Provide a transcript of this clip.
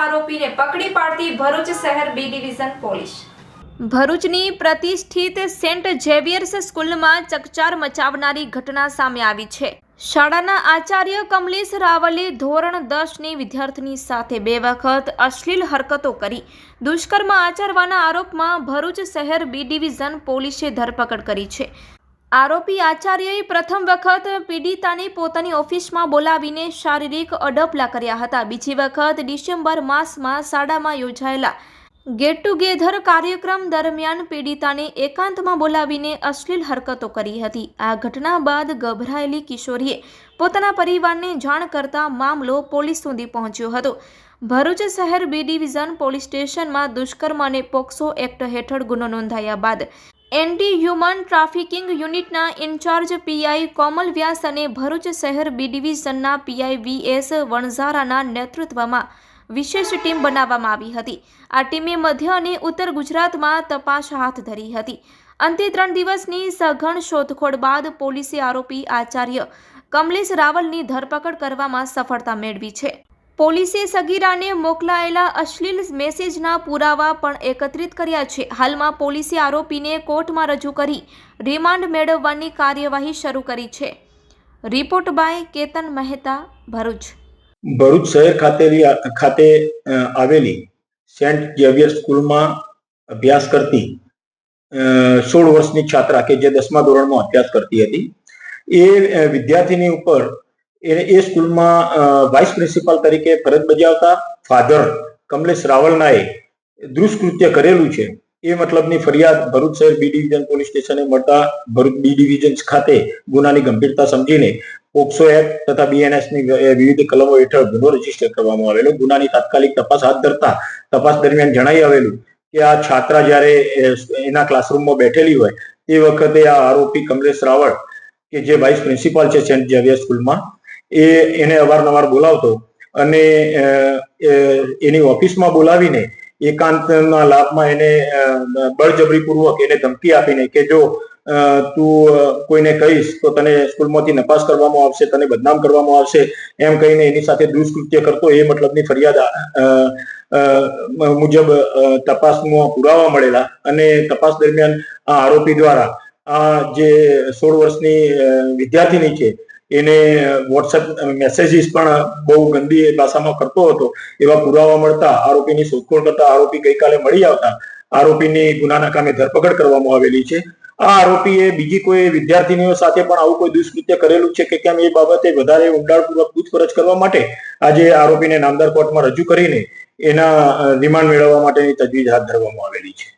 આરોપીને પકડી પાડતી ભરૂચ શહેર બી ડિવિઝન પોલીસ. ભરૂચની પ્રતિષ્ઠિત સેન્ટ ઝેવિયર્સ સ્કૂલમાં ચકચાર મચાવનારી ઘટના સામે આવી છે. શાળાના આચાર્ય કમલેશ રાવલે ધોરણ દસની વિદ્યાર્થીની સાથે બે વખત અશ્લીલ હરકતો કરી. દુષ્કર્મ આચરવાના આરોપમાં ભરૂચ શહેર બી ડિવિઝન પોલીસે ધરપકડ કરી છે. આરોપી આચાર્યએ પ્રથમ વખત પીડિતાને પોતાની ઓફિસમાં બોલાવીને શારીરિક અડપલા કર્યા હતા. બીજી વખત ડિસેમ્બર માસમાં શાળામાં યોજાયેલા ગેટ ટુગેધર કાર્યક્રમ દરમિયાન પીડિતાને એકાંતમાં બોલાવીને અશ્લીલ હરકતો કરી હતી. આ ઘટના બાદ ગભરાયેલી કિશોરીએ પોતાના પરિવારને જાણ કરતા મામલો પોલીસ સુધી પહોંચ્યો હતો. ભરૂચ શહેર બી ડિવિઝન પોલીસ સ્ટેશનમાં દુષ્કર્મ અને પોક્સો એક્ટ હેઠળ ગુનો નોંધાયા બાદ એન્ટી હ્યુમન ટ્રાફિકિંગ યુનિટના ઇન્ચાર્જ પીઆઈ કોમલ વ્યાસ અને ભરૂચ શહેર બી ડિવિઝનના પીઆઈ વી એસ વણઝારાના નેતૃત્વમાં વિશેષ ટીમ બનાવવામાં આવી હતી. આ ટીમે મધ્ય અને ઉત્તર ગુજરાતમાં તપાસ હાથ ધરી હતી. અંતે ત્રણ દિવસની સઘન શોધખોળ બાદ પોલીસે આરોપી આચાર્ય કમલેશ રાવલની ધરપકડ કરવામાં સફળતા મેળવી છે. પોલીસે સગીરાને મોકલાયેલા અશ્લીલ મેસેજના પુરાવા પણ એકત્રિત કર્યા છે. હાલમાં પોલીસે આરોપીને કોર્ટમાં રજૂ કરી રિમાન્ડ મેળવવાની કાર્યવાહી શરૂ કરી છે. Report by Ketan Mehta, Bharuch. Bharuch શહેર ખાતેની ખાતે આવેલી સેન્ટ ઝેવિયર સ્કૂલમાં અભ્યાસ કરતી સોળ વર્ષની છાત્રા કે જે દસમા ધોરણમાં અભ્યાસ કરતી હતી. એ વિદ્યાર્થીની ઉપર એ એ સ્કૂલમાં વાઇસ પ્રિન્સિપાલ તરીકે ફરજ બજાવતા ફાધર કમલેશ રાવલનાએ દુષ્કૃત્ય કરેલું છે. એ મતલબની ફરિયાદ ભરૂચ શહેર બી ડિવિઝન પોલીસ સ્ટેશને મળતા ભરૂચ બી ડિવિઝન ખાતે ગુનાની ગંભીરતા સમજીને પોક્સો એક્ટ તથા બીએનએસની વિવિધ કલમો હેઠળ ગુનો રજિસ્ટર કરવામાં આવેલો. ગુનાની તાત્કાલિક તપાસ હાથ ધરતા તપાસ દરમિયાન જણાઈ આવેલું કે આ છાત્રા જ્યારે એના ક્લાસરૂમમાં બેઠેલી હોય, તે વખતે આ આરોપી કમલેશ રાવળ કે જે વાઇસ પ્રિન્સિપાલ છે સેન્ટ ઝેવિયર સ્કૂલમાં એ એને અવારનવાર બોલાવતો અને એની ઓફિસમાં બોલાવીને એકાંતના લાભમાં એને બળજબરીપૂર્વક એને ધમકી આપીને કે જો તું કોઈને કહીશ તો તને સ્કૂલમાંથી નપાસ કરવામાં આવશે, તને બદનામ કરવામાં આવશે, એમ કહીને એની સાથે દુષ્કૃત્ય કરતો, એ મતલબની ફરિયાદ મુજબ તપાસમાં પુરાવા મળેલા અને તપાસ દરમિયાન આ આરોપી દ્વારા આ જે સોળ વર્ષની વિદ્યાર્થીની છે એને વોટ્સએપ મેસેજીસ પણ બહુ ગંદી ભાષામાં કરતો હતો. એવા પુરાવા મળતા, આરોપીની શોધખોળ કરતા આરોપી ગઈકાલે મળી આવતા. આરોપીની ગુનાના કામે ધરપકડ કરવામાં આવેલી છે. આ આરોપીએ બીજી કોઈ વિદ્યાર્થીનીઓ સાથે પણ આવું કોઈ દુષ્કૃત્ય કરેલું છે કે કેમ એ બાબતે વધારે ઊંડાણપૂર્વક પૂછપરછ કરવા માટે આજે આરોપીને નામદાર કોર્ટમાં રજૂ કરીને એના રિમાન્ડ મેળવવા માટેની તજવીજ હાથ ધરવામાં આવેલી છે.